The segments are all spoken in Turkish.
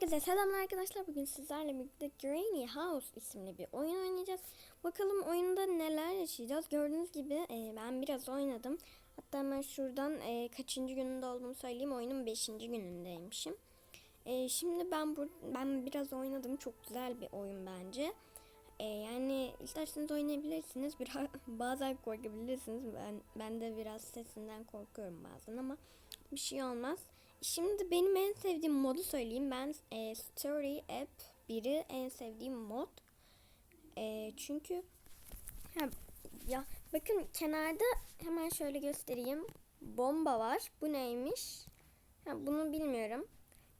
Herkese selamlar arkadaşlar. Bugün sizlerle birlikte Granny House isimli bir oyun oynayacağız. Bakalım oyunda neler yaşayacağız. Gördüğünüz gibi e, ben biraz oynadım. Hatta ben şuradan e, kaçıncı gününde olduğumu söyleyeyim. Oyunun beşinci günündeymişim. E, şimdi ben bu, ben biraz oynadım. Çok güzel bir oyun bence. E, yani isterseniz oynayabilirsiniz. Biraz bazen korkabilirsiniz. Ben ben de biraz sesinden korkuyorum bazen ama bir şey olmaz. Şimdi benim en sevdiğim modu söyleyeyim. Ben e, Story App 1'i en sevdiğim mod. E, çünkü ha, ya bakın kenarda hemen şöyle göstereyim. Bomba var. Bu neymiş? Ha, bunu bilmiyorum.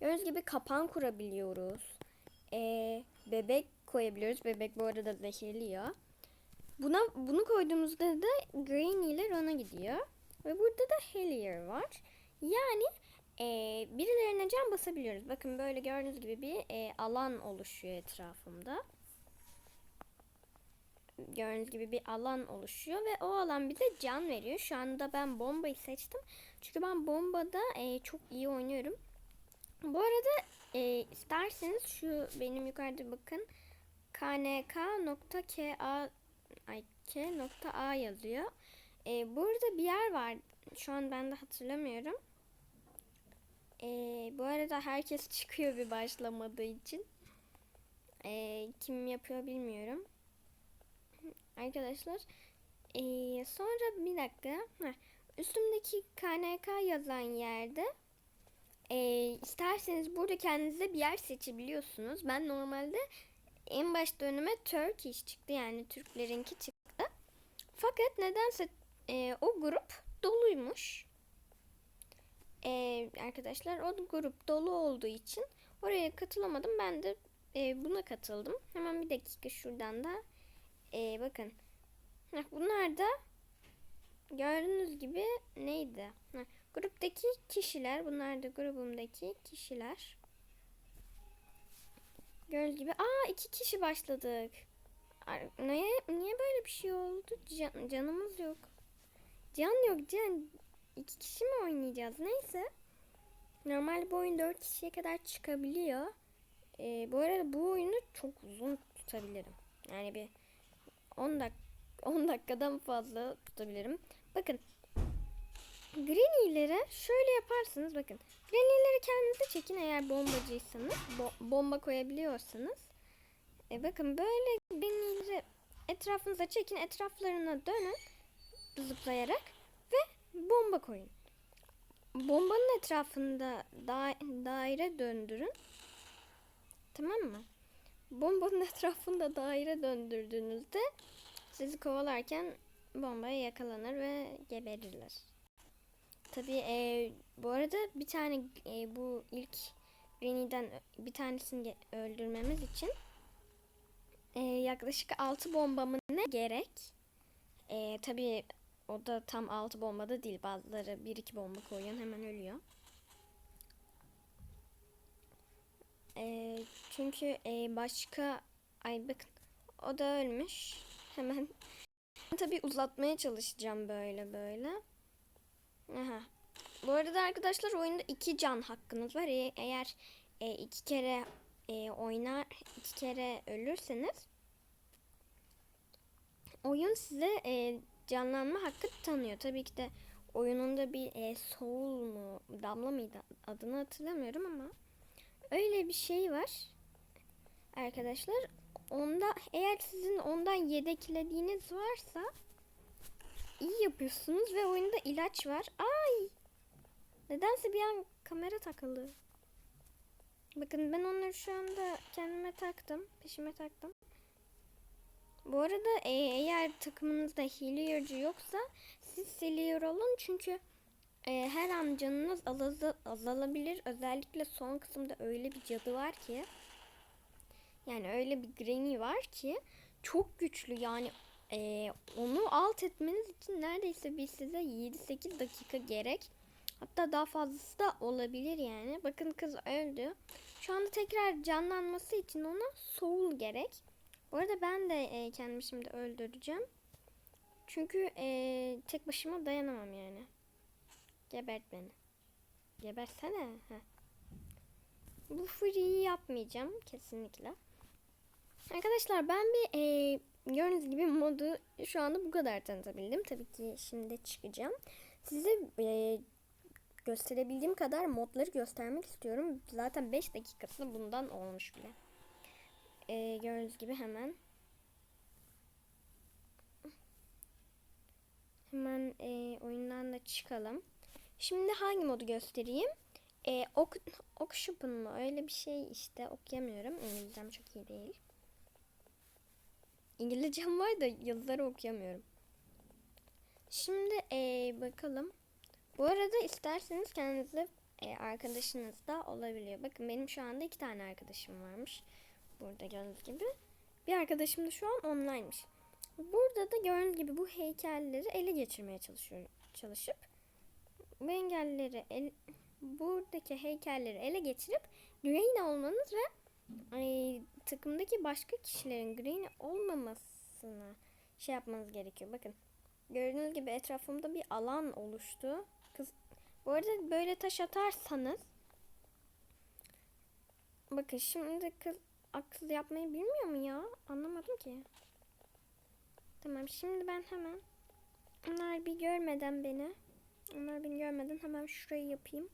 Gördüğünüz gibi kapan kurabiliyoruz. E, bebek koyabiliyoruz. Bebek bu arada zehirliyor. Buna bunu koyduğumuzda da Green ile Ron'a gidiyor. Ve burada da Hellier var. Yani e, birilerine can basabiliyoruz. Bakın böyle gördüğünüz gibi bir e, alan oluşuyor etrafımda. Gördüğünüz gibi bir alan oluşuyor ve o alan bize can veriyor. Şu anda ben bombayı seçtim. Çünkü ben bombada e, çok iyi oynuyorum. Bu arada e, isterseniz şu benim yukarıda bakın knk.ka ay k.a yazıyor. E, burada bir yer var. Şu an ben de hatırlamıyorum. Ee, bu arada herkes çıkıyor bir başlamadığı için. Ee, kim yapıyor bilmiyorum. Arkadaşlar. Ee, sonra bir dakika. Heh, üstümdeki KNK yazan yerde ee, isterseniz burada kendinize bir yer seçebiliyorsunuz. Ben normalde en başta önüme Turkish çıktı. Yani Türklerinki çıktı. Fakat nedense ee, o grup doluymuş e, arkadaşlar o grup dolu olduğu için oraya katılamadım. Ben de e, buna katıldım. Hemen bir dakika şuradan da e, bakın. Bunlar da gördüğünüz gibi neydi? Heh, gruptaki kişiler. Bunlar da grubumdaki kişiler. Gördüğünüz gibi. Aa iki kişi başladık. Niye, niye böyle bir şey oldu? Can, canımız yok. Can yok can. İki kişi mi oynayacağız? Neyse. Normalde bu oyun 4 kişiye kadar çıkabiliyor. Ee, bu arada bu oyunu çok uzun tutabilirim. Yani bir 10 dak 10 dakikadan fazla tutabilirim. Bakın. Granny'lere şöyle yaparsınız bakın. Granny'leri kendinize çekin eğer bombacıysanız. Bo bomba koyabiliyorsanız. E bakın böyle Granny'leri etrafınıza çekin. Etraflarına dönün. Zıplayarak bomba koyun. Bombanın etrafında da daire döndürün. Tamam mı? Bombanın etrafında daire döndürdüğünüzde sizi kovalarken bombaya yakalanır ve geberirler. Tabii e, bu arada bir tane e, bu ilk Granny'den bir tanesini öldürmemiz için e, yaklaşık 6 bombamı ne gerek? E, tabii o da tam altı bombada değil. Bazıları bir iki bomba koyuyor hemen ölüyor. E, çünkü e, başka ay bakın o da ölmüş. Hemen tabi uzatmaya çalışacağım böyle böyle. Aha. Bu arada arkadaşlar oyunda iki can hakkınız var. E, eğer e, iki kere e, oynar iki kere ölürseniz oyun size e, canlanma hakkı tanıyor. Tabii ki de oyununda bir e, soul mu damla mıydı adını hatırlamıyorum ama öyle bir şey var. Arkadaşlar onda eğer sizin ondan yedeklediğiniz varsa iyi yapıyorsunuz ve oyunda ilaç var. Ay! Nedense bir an kamera takıldı. Bakın ben onları şu anda kendime taktım. Peşime taktım. Bu arada e, eğer takımınızda hileyerci yoksa siz siliyor olun çünkü e, her an canınız azal azalabilir. Özellikle son kısımda öyle bir cadı var ki yani öyle bir granny var ki çok güçlü yani e, onu alt etmeniz için neredeyse bir size 7-8 dakika gerek. Hatta daha fazlası da olabilir yani. Bakın kız öldü. Şu anda tekrar canlanması için ona soul gerek. Bu arada ben de e, kendimi şimdi öldüreceğim. Çünkü e, tek başıma dayanamam yani. Gebert beni. Gebersene. Heh. Bu free'yi yapmayacağım kesinlikle. Arkadaşlar ben bir e, gördüğünüz gibi modu şu anda bu kadar tanıtabildim. Tabii ki şimdi çıkacağım. Size e, gösterebildiğim kadar modları göstermek istiyorum. Zaten 5 dakikası bundan olmuş bile. E, gördüğünüz gibi hemen hemen e, oyundan da çıkalım. Şimdi hangi modu göstereyim? E, ok, Okshop'un mu? Öyle bir şey işte okuyamıyorum. İngilizcem çok iyi değil. İngilizcem var da yazıları okuyamıyorum. Şimdi e, bakalım. Bu arada isterseniz kendinize e, arkadaşınız da olabiliyor. Bakın benim şu anda iki tane arkadaşım varmış. Burada gördüğünüz gibi. Bir arkadaşım da şu an online'mış. Burada da gördüğünüz gibi bu heykelleri ele geçirmeye çalışıyor, çalışıp bu engelleri el, buradaki heykelleri ele geçirip green olmanız ve ay, takımdaki başka kişilerin green olmamasını şey yapmanız gerekiyor. Bakın gördüğünüz gibi etrafımda bir alan oluştu. Kız, bu arada böyle taş atarsanız bakın şimdi kız akıl yapmayı bilmiyor mu ya? Anlamadım ki. Tamam şimdi ben hemen onlar bir görmeden beni onlar beni görmeden hemen şurayı yapayım.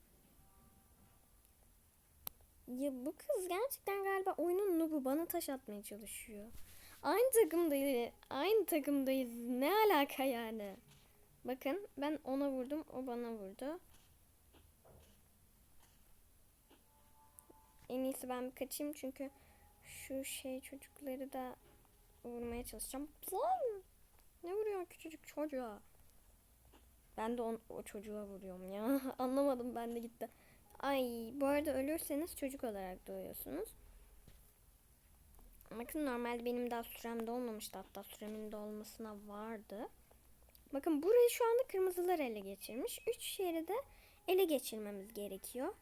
Ya bu kız gerçekten galiba oyunun nubu bana taş atmaya çalışıyor. Aynı takımdayız. Aynı takımdayız. Ne alaka yani? Bakın ben ona vurdum. O bana vurdu. En iyisi ben bir kaçayım çünkü şu şey çocukları da vurmaya çalışacağım. Lan! Ne vuruyor küçücük çocuğa? Ben de on, o çocuğa vuruyorum ya. Anlamadım ben de gitti. Ay bu arada ölürseniz çocuk olarak doğuyorsunuz. Bakın normalde benim daha sürem dolmamıştı. Hatta süremin dolmasına vardı. Bakın burayı şu anda kırmızılar ele geçirmiş. Üç yeri de ele geçirmemiz gerekiyor.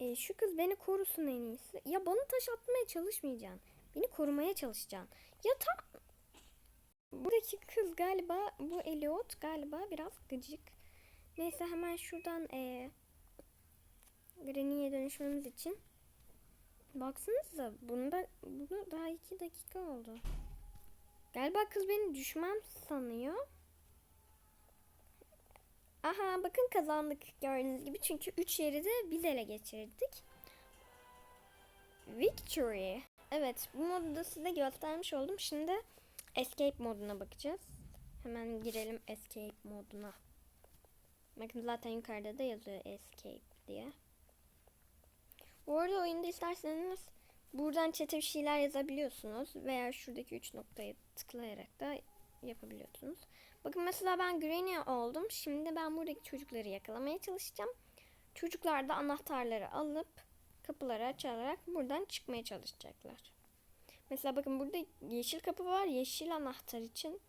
E, şu kız beni korusun en iyisi. Ya bana taş atmaya çalışmayacaksın. Beni korumaya çalışacaksın. Ya tam buradaki kız galiba bu Eliot galiba biraz gıcık. Neyse hemen şuradan e, Granny'e dönüşmemiz için baksanıza bunda bunu daha iki dakika oldu. Galiba kız beni düşman sanıyor. Aha bakın kazandık gördüğünüz gibi. Çünkü 3 yeri de biz ele geçirdik. Victory. Evet bu modu da size göstermiş oldum. Şimdi Escape moduna bakacağız. Hemen girelim Escape moduna. Bakın zaten yukarıda da yazıyor Escape diye. Bu arada oyunda isterseniz buradan çete bir şeyler yazabiliyorsunuz. Veya şuradaki 3 noktayı tıklayarak da yapabiliyorsunuz. Bakın mesela ben Granny oldum. Şimdi ben buradaki çocukları yakalamaya çalışacağım. Çocuklar da anahtarları alıp kapıları açarak buradan çıkmaya çalışacaklar. Mesela bakın burada yeşil kapı var. Yeşil anahtar için.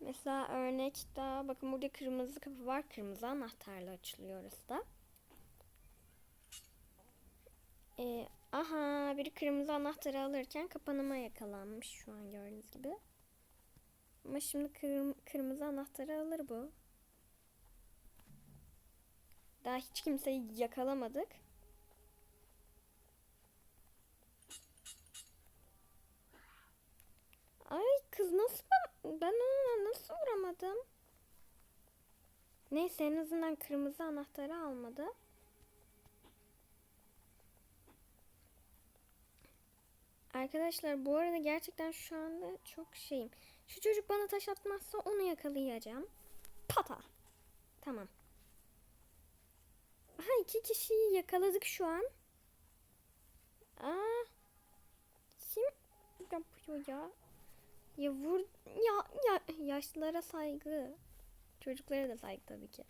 Mesela örnek daha bakın burada kırmızı kapı var. Kırmızı anahtarla açılıyor orası da. Ee, aha biri kırmızı anahtarı alırken kapanıma yakalanmış şu an gördüğünüz gibi. Ama şimdi kırm kırmızı anahtarı alır bu. Daha hiç kimseyi yakalamadık. Ay kız nasıl ben, ona nasıl vuramadım? Neyse en azından kırmızı anahtarı almadı. Arkadaşlar bu arada gerçekten şu anda çok şeyim. Şu çocuk bana taş atmazsa onu yakalayacağım. Pata. Tamam. Aha iki kişiyi yakaladık şu an. Aa, kim yapıyor ya? Ya vur ya ya yaşlılara saygı. Çocuklara da saygı tabii ki.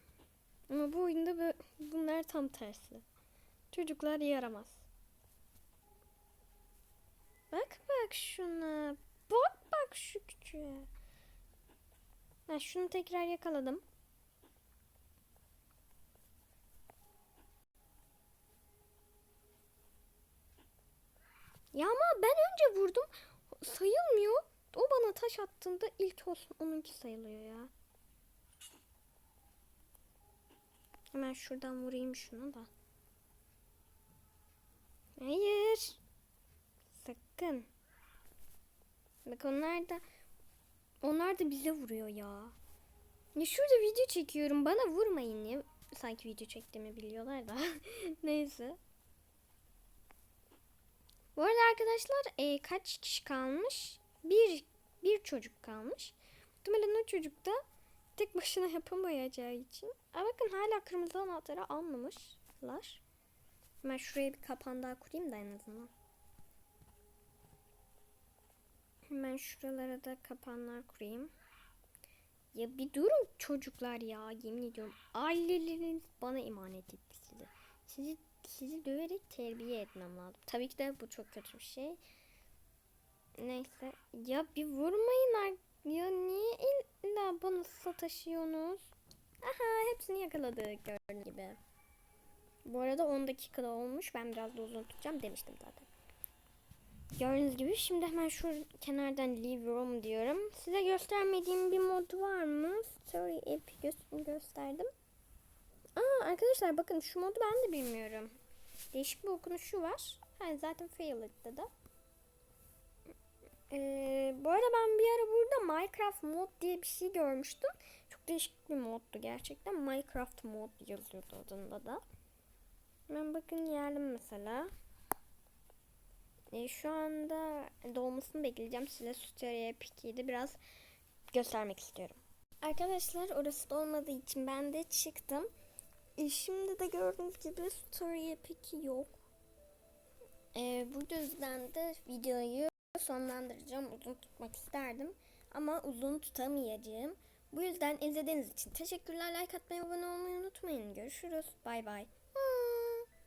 Ama bu oyunda bu, bunlar tam tersi. Çocuklar yaramaz. Bak bak şuna. Bak bak şu küçüğe. Ha, şunu tekrar yakaladım. Ya ama ben önce vurdum. Sayılmıyor. O bana taş attığında ilk olsun. Onunki sayılıyor ya. Hemen şuradan vurayım şunu da. Hayır. Sakın. Bak onlar da onlar da bize vuruyor ya. Ya şurada video çekiyorum. Bana vurmayın ya. Sanki video çektiğimi biliyorlar da. Neyse. Bu arada arkadaşlar e, kaç kişi kalmış? Bir, bir çocuk kalmış. Muhtemelen o çocuk da tek başına yapamayacağı için. Aa, bakın hala kırmızı anahtarı almamışlar. Ben şuraya bir kapan daha kurayım da en azından. Hemen şuralara da kapanlar kurayım. Ya bir durun çocuklar ya yemin ediyorum. Aileleriniz bana emanet etti sizi. Sizi sizi döverek terbiye etmem lazım. Tabii ki de bu çok kötü bir şey. Neyse. Ya bir vurmayın Ya niye illa bana sataşıyorsunuz? Aha hepsini yakaladık gördüğünüz gibi. Bu arada 10 dakikada olmuş. Ben biraz da uzun tutacağım demiştim zaten. Gördüğünüz gibi şimdi hemen şu kenardan leave room diyorum. Size göstermediğim bir mod var mı? Story app gö- gösterdim. Aa arkadaşlar bakın şu modu ben de bilmiyorum. Değişik bir okunuşu var. Ha, zaten Failed'da da. Ee, bu arada ben bir ara burada Minecraft mod diye bir şey görmüştüm. Çok değişik bir moddu gerçekten. Minecraft mod yazıyordu adında da. Ben bakın geldim mesela. E, şu anda dolmasını bekleyeceğim. Size Epic'i de biraz göstermek istiyorum. Arkadaşlar orası dolmadığı için ben de çıktım. E, şimdi de gördüğünüz gibi Story Epic yok. E, bu yüzden de videoyu sonlandıracağım. Uzun tutmak isterdim. Ama uzun tutamayacağım. Bu yüzden izlediğiniz için teşekkürler. Like atmayı, abone olmayı unutmayın. Görüşürüz. Bay bay.